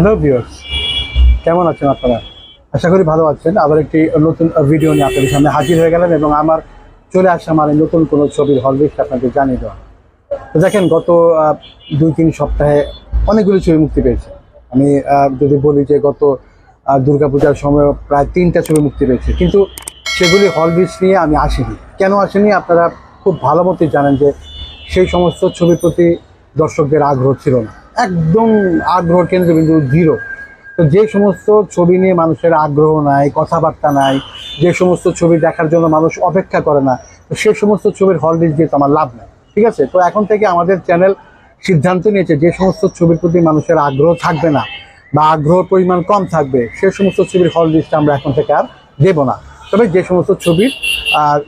Hello viewers কেমন আছেন আপনারা? আশা করি ভালো আছেন। আবার একটি নতুন ভিডিও নিয়ে আপনাদের সামনে হাজির হয়ে গেলেন এবং আমার চলে আসা আমার এই নতুন কোনো ছবির হল লিস্ট আপনাদের জানিয়ে দেওয়া। তো দেখেন, গত দুই, তিন সপ্তাহে অনেকগুলি ছবি মুক্তি পেয়েছে। আমি যদি বলি যে গত দুর্গাপূজার সময় প্রায় তিনটা ছবি মুক্তি পেয়েছে। কিন্তু সেগুলি হল লিস্ট নিয়ে আমি আসিনি। কেন আসিনি? আপনারা খুব ভালো মতোই জানেন যে সেই সমস্ত ছবির প্রতি দর্শকদের আগ্রহ ছিল না। একদম আগ্রহ কেন্দ্রবিন্দু জিরো তো যে সমস্ত ছবি নিয়ে মানুষের আগ্রহ নাই, কথাবার্তা নাই, যে সমস্ত ছবি দেখার জন্য মানুষ অপেক্ষা করে না, তো সে সমস্ত ছবির হল দিয়ে তো আমার লাভ নাই, ঠিক আছে? তো এখন থেকে আমাদের চ্যানেল সিদ্ধান্ত নিয়েছে যে সমস্ত ছবির প্রতি মানুষের আগ্রহ থাকবে না বা আগ্রহ পরিমাণ কম থাকবে, সে সমস্ত ছবির হল লিস্ট আমরা এখন থেকে আর দেবো না। তবে যে সমস্ত ছবির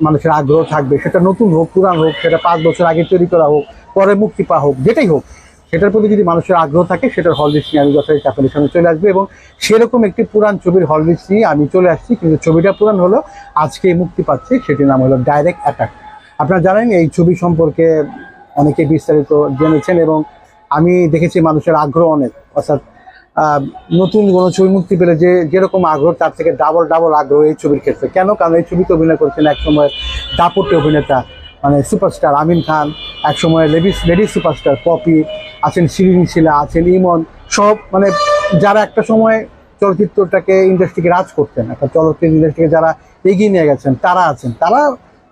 মানুষের আগ্রহ থাকবে, সেটা নতুন হোক, পুরান হোক, সেটা পাঁচ বছর আগে তৈরি করা হোক, পরে মুক্তি পাওয়া হোক, যেটাই হোক সেটার প্রতি যদি মানুষের আগ্রহ থাকে, সেটার হল লিস্ট নিয়ে আমি যথাযথ আপনাদের সামনে চলে আসব এবং সেরকম একটি পুরান ছবির হল লিস্ট নিয়ে আমি চলে আসছি। কিন্তু ছবিটা পুরান হলো, আজকে মুক্তি পাচ্ছে, সেটির নাম হলো ডাইরেক্ট অ্যাটাক আপনারা জানেন, এই ছবি সম্পর্কে অনেকে বিস্তারিত জেনেছেন এবং আমি দেখেছি মানুষের আগ্রহ অনেক। অর্থাৎ নতুন কোনো ছবি মুক্তি পেলে যে যেরকম আগ্রহ, তার থেকে ডাবল ডাবল আগ্রহ এই ছবির ক্ষেত্রে। কেন? কারণ এই ছবিতে অভিনয় করেছেন একসময় দাপটে অভিনেতা মানে সুপারস্টার আমিন খান এক একসময় লেডিস লেডিস সুপারস্টার পপি আছেন শিরিন, শিলা, আছেন ইমন, সব মানে যারা একটা সময় চলচ্চিত্রটাকে ইন্ডাস্ট্রিকে রাজ করতেন, একটা চলচ্চিত্র ইন্ডাস্ট্রিকে যারা এগিয়ে নিয়ে গেছেন, তারা আছেন। তারা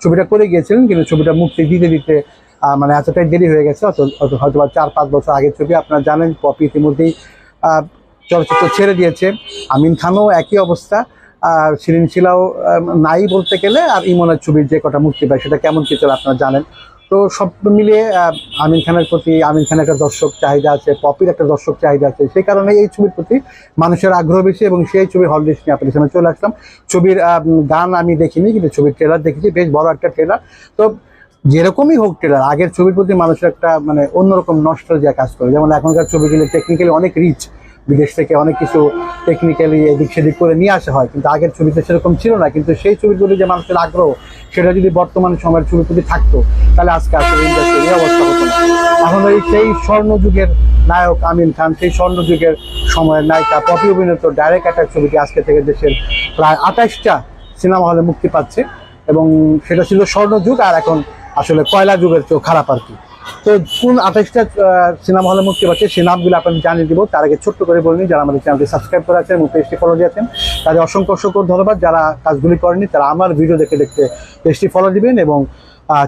ছবিটা করে গিয়েছিলেন, কিন্তু ছবিটা মুক্তি দিতে দিতে মানে এতটাই দেরি হয়ে গেছে, হয়তো বা চার পাঁচ বছর আগের ছবি আপনারা জানেন, পপি ইতিমধ্যেই চলচ্চিত্র ছেড়ে দিয়েছে। আমিন খানও একই অবস্থা, আর শিরিন, শিলাও নাই বলতে গেলে, আর ইমনের ছবির যে কটা মুক্তি পায়, সেটা কেমন কিছু আপনারা জানেন। তো সব মিলিয়ে আমিন খানের প্রতি, আমিন খানের একটা দর্শক চাহিদা আছে, পপির একটা দর্শক চাহিদা আছে, সেই কারণে এই ছবির প্রতি মানুষের আগ্রহ বেশি এবং সেই ছবির হল লিস্ট নিয়ে আপনাদের সামনে চলে আসলাম। ছবির গান আমি দেখিনি, কিন্তু ছবির ট্রেলার দেখেছি, বেশ বড় একটা ট্রেলার তো যেরকমই হোক ট্রেলার আগের ছবির প্রতি মানুষের একটা মানে অন্যরকম নস্টালজিয়া কাজ করে। যেমন এখনকার ছবিগুলো টেকনিক্যালি অনেক রিচ বিদেশ থেকে অনেক কিছু টেকনিক্যালি এদিক সেদিক করে নিয়ে আসা হয়। কিন্তু আগের ছবিতে সেরকম ছিল না। কিন্তু সেই ছবিগুলি যে মানুষের আগ্রহ, সেটা যদি বর্তমান সময়ের প্রতি থাকতো, তাহলে আজকে আসলে ইন্ডাস্ট্রির এই অবস্থা হতো না। এখন ওই সেই স্বর্ণযুগের নায়ক আমিন খান, সেই স্বর্ণযুগের সময়ের নায়িকা, পপি অভিনীত ডাইরেক্ট অ্যাটাক ছবিটি আজকে থেকে দেশের প্রায় আঠাশটা সিনেমা হলে মুক্তি পাচ্ছে। এবং সেটা ছিল স্বর্ণযুগ আর এখন আসলে কয়লা যুগের চেয়েও খারাপ আর কি। তো কোন আঠাশটা সিনেমা হলে মুক্তি পাচ্ছে সেই নামগুলো আপনাদের জানিয়ে দিব। তার আগে ছোট্ট করে বলিনি যারা আমাদের চ্যানেলটি সাবস্ক্রাইব করে আছেন এবং পেজটি ফলো দিয়েছেন তাদের অসংখ্য অসংখ্য ধন্যবাদ। যারা কাজগুলি করেনি তারা আমার ভিডিও দেখে দেখতে পেজটি ফলো দিবেন এবং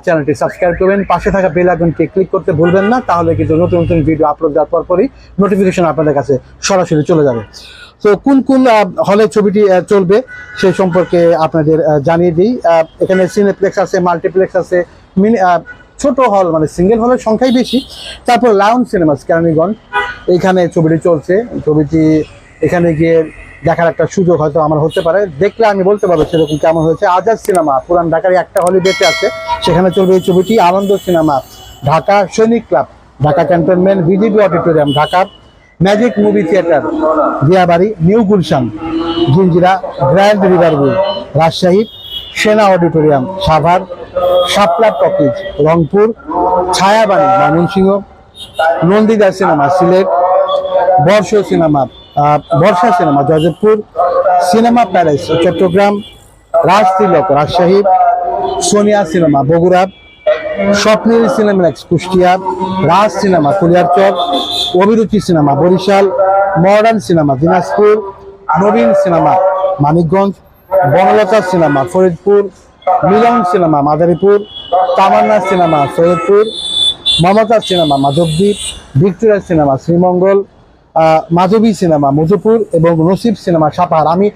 চ্যানেলটি সাবস্ক্রাইব করবেন। পাশে থাকা বেল আইকনটি ক্লিক করতে ভুলবেন না, তাহলে কিন্তু নতুন নতুন ভিডিও আপলোড দেওয়ার পরপরই নোটিফিকেশন আপনাদের কাছে সরাসরি চলে যাবে। তো কোন কোন হলে ছবিটি চলবে সেই সম্পর্কে আপনাদের জানিয়ে দিই। এখানে সিনেপ্লেক্স আছে মাল্টিপ্লেক্স আছে মিনি ছোট হল মানে সিঙ্গেল হলের সংখ্যাই বেশি। তারপর লাউন সিনেমাস কেরানীগঞ্জ। এইখানে ছবিটি চলছে। ছবিটি এখানে গিয়ে দেখার একটা সুযোগ হয়তো আমার হতে পারে। দেখলে আমি বলতে পারব সেরকম কেমন হয়েছে। আজাদ সিনেমা, পুরান ঢাকার একটা হলে বেঁচে আছে। সেখানে চলবে এই ছবিটি। Ananda cinema, Dhaka Sainik club Dhaka cantonment BJP auditorium Dhaka magic movie theatre Diabari, new Gulshan, Jinjira grand riverview Rajshahi. Sena auditorium, Savar Shapla talkies, Rangpur, Chhayabani, Mymensingh, Nandita cinema, Sylhet Barsha cinema Barsha cinema, Joydebpur, cinema palace, Chittagong Raj Tilak Rajshahi, Sonia cinema, Bogura, Swapnil Cinemax Kushtia, Raj cinema Kuliarchar Abhiruchi cinema, Barishal, modern cinema, Dinajpur, Nabin cinema, Manikganj Banalata cinema, Faridpur, Milan cinema, Madaripur, Tamanna cinema, Saidpur, Mamata cinema, Madhabdi, Victoria cinema, Sreemangal Madhabi cinema, Madhupur এবং Nasib cinema, Sapahar. আমি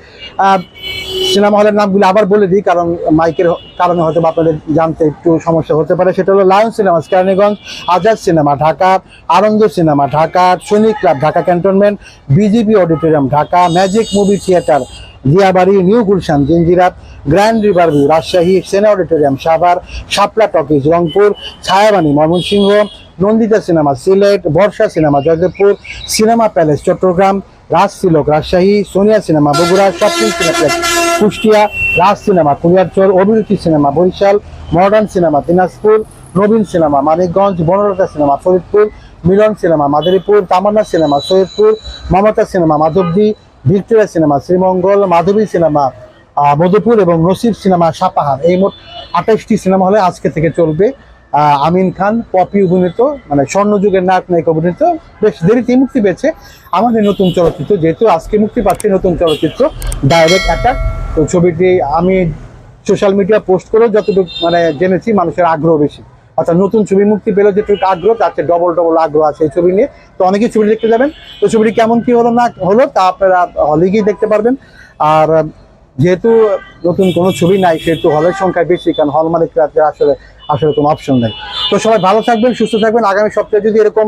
cinema হলের নামগুলো আবার বলে দিই, কারণ মাইকের কারণে হয়তো আপনাদের জানতে একটু সমস্যা হতে পারে। সেটা হলো Lion cinema, Keraniganj, Azad cinema, Dhaka, Ananda cinema, Dhaka, Sainik club, Dhaka cantonment, BJP auditorium, Dhaka, magic movie theatre Diabari new Gulshan, জিঞ্জিরাত, grand river view, Rajshahi Sena auditorium, Savar Shapla talkies, Rangpur, Chhayabani, Mymensingh, Nandita cinema, Sylhet, Barsha cinema, Joydebpur, cinema palace, Chittagong, Raj Tilak, Rajshahi, Sonia cinema, Bogura, shopping cineplex, Kushtia, Raj cinema Kuliarchar Abhiruchi cinema, Barishal, modern cinema, Dinajpur, Nabin cinema, Manikganj, Banalata cinema, Faridpur, Milan cinema, Madaripur, Tamanna cinema, Saidpur, Mamata cinema, Madhabdi Victoria cinema, Sreemangal Madhabi cinema Madhupur এবং Nasib cinema Sapahar. এই মোট আঠাশটি cinema হলে আজকে থেকে চলবে। Amin Khan, poppy অভিনীত মানে স্বর্ণযুগের নায়ক নায়িকা অভিনীত। বেশ দেরিতেই মুক্তি পেয়েছে। আমাদের নতুন চলচ্চিত্র, যেহেতু আজকে মুক্তি পাচ্ছে নতুন চলচ্চিত্র ডাইরেক্ট অ্যাটাক তো ছবিটি আমি সোশ্যাল মিডিয়া পোস্ট করেও যতটুকু মানে জেনেছি, মানুষের আগ্রহ বেশি। অর্থাৎ নতুন ছবি মুক্তি পেলেও যেটুকু আগ্রহ, তার চেয়ে ডবল ডবল আগ্রহ আছে এই ছবি নিয়ে। তো অনেকেই ছবি দেখতে যাবেন। তো ছবিটি কেমন, কি হলো, না হলো, তা আপনারা হলে গিয়ে দেখতে পারবেন। আর যেহেতু নতুন কোনো ছবি নাই, সেহেতু হলের সংখ্যা বেশি, কারণ হল মালিকরা আসলে আসলে কোনো অপশন নেই। তো সবাই ভালো থাকবেন, সুস্থ থাকবেন। আগামী সপ্তাহে যদি এরকম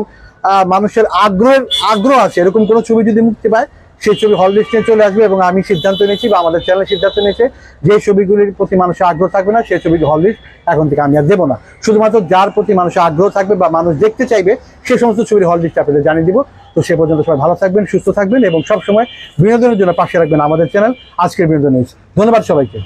মানুষের আগ্রহের, আগ্রহ আছে, এরকম কোনো ছবি যদি মুক্তি পায় সেই ছবি হল লিস্টে চলে আসবে এবং আমি সিদ্ধান্ত নিয়েছি বা আমাদের চ্যানেল সিদ্ধান্ত নিয়েছে যে ছবিগুলির প্রতি মানুষের আগ্রহ থাকবে না, সেই ছবি হল লিস্ট এখন থেকে আমি আর দেবো না। শুধুমাত্র যার প্রতি মানুষের আগ্রহ থাকবে বা মানুষ দেখতে চাইবে, সে সমস্ত ছবির হল লিস্ট আপনাদের জানিয়ে দিব। তো সে পর্যন্ত সবাই ভালো থাকবেন, সুস্থ থাকবেন এবং সবসময় বিনোদনের জন্য পাশে রাখবেন আমাদের চ্যানেল আজকের বিনোদন নিউজ ধন্যবাদ সবাইকে।